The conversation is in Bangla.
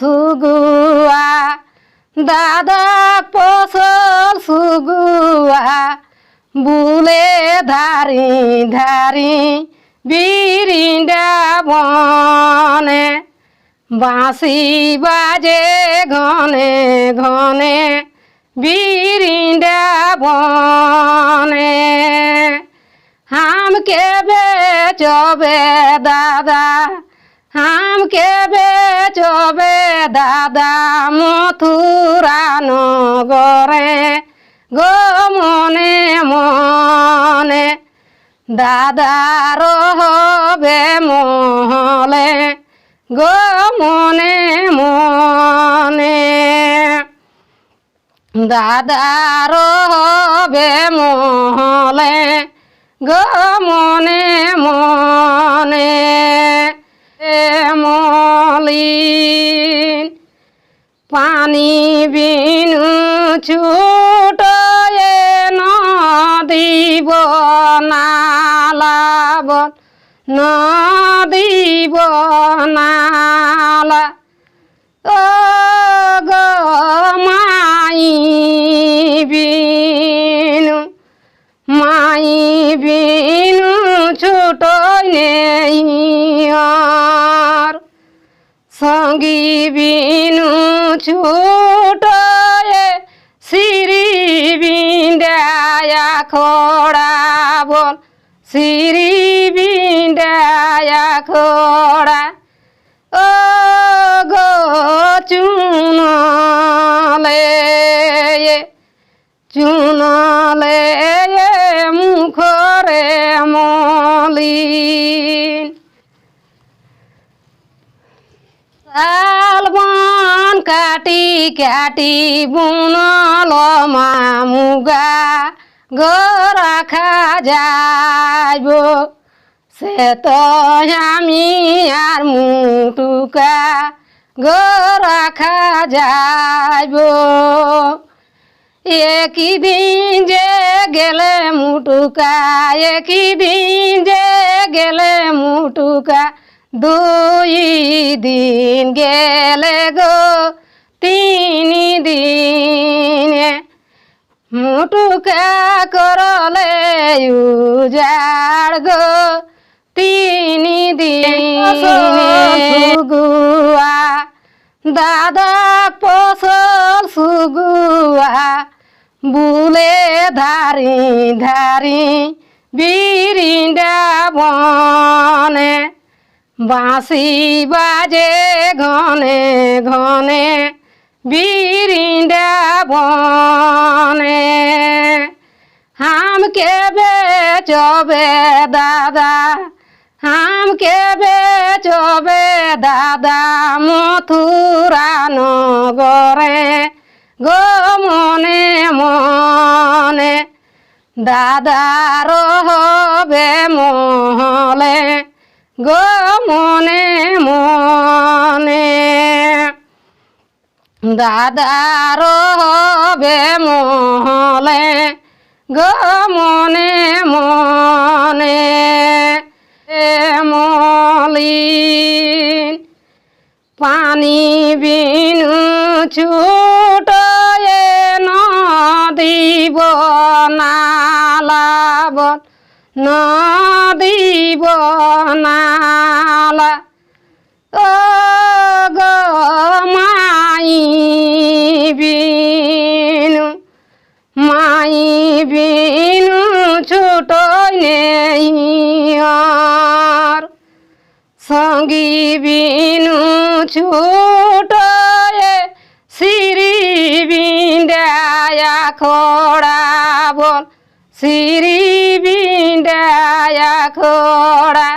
সুগুয়া, দাদা পছল সুগুয়া, বুলে ধারি ধারি বিরিন্ডা বনে, বাঁশি বাজে ঘনে ঘনে বিরিন্ডা বনে। আমকে বেচবে দাদা আমকে বেচবে দাদা মথুরা গরে গো মনে মনে। দাদার হবে মহলে, গো মনে মনে। দাদার হবে মহলে, গো মনে মনে। মলিন। পানি বিনু ছুট নদীব নালাব নদীব নালা ও গো বিনু, মাই বিনু ছোট নেই সঙ্গী বিনু ছোট শ্রী বিন্দায়া খোড়া বল। শ্রী বিন্দায়া খোড়া। ও গো চুনলে চুনলে শালবন কাটি কাটি বুনল মামুগা রাখা যাইব। সে তো আমি আর মুটুকা রাখা যাইব। একই দিন যে গেলে মুটুকা, একই দিন যে গেলে মুটুকা দুই দিন গেলে গো, তিন দিনে মুটুকা করলে উজাড় গো, তিন দিন গুয়া দাদা পসল সুগুয়া, বুলে ধারি ধারি বিরিন্ডা বনে বাঁশি বাজে ঘনে ঘনে বিরিন্দা বনে। হাম কেবে চবে দাদা হাম কেবে চবে দাদা মথুরা নগরে, গো মনে মনে। দাদা রহবে মহলে, গো মনে মনে। দাদার হবে মহলে গো মনে মনে। এ মলিন পানি বিনু ছুট নদীব নালা ও গো মাই বিনু মাই বিনু ছোট নেই সঙ্গী বিনু ছোট শ্রী বিন্দায়া খোড়া বল শ্রী বিন্দায়া খোড়া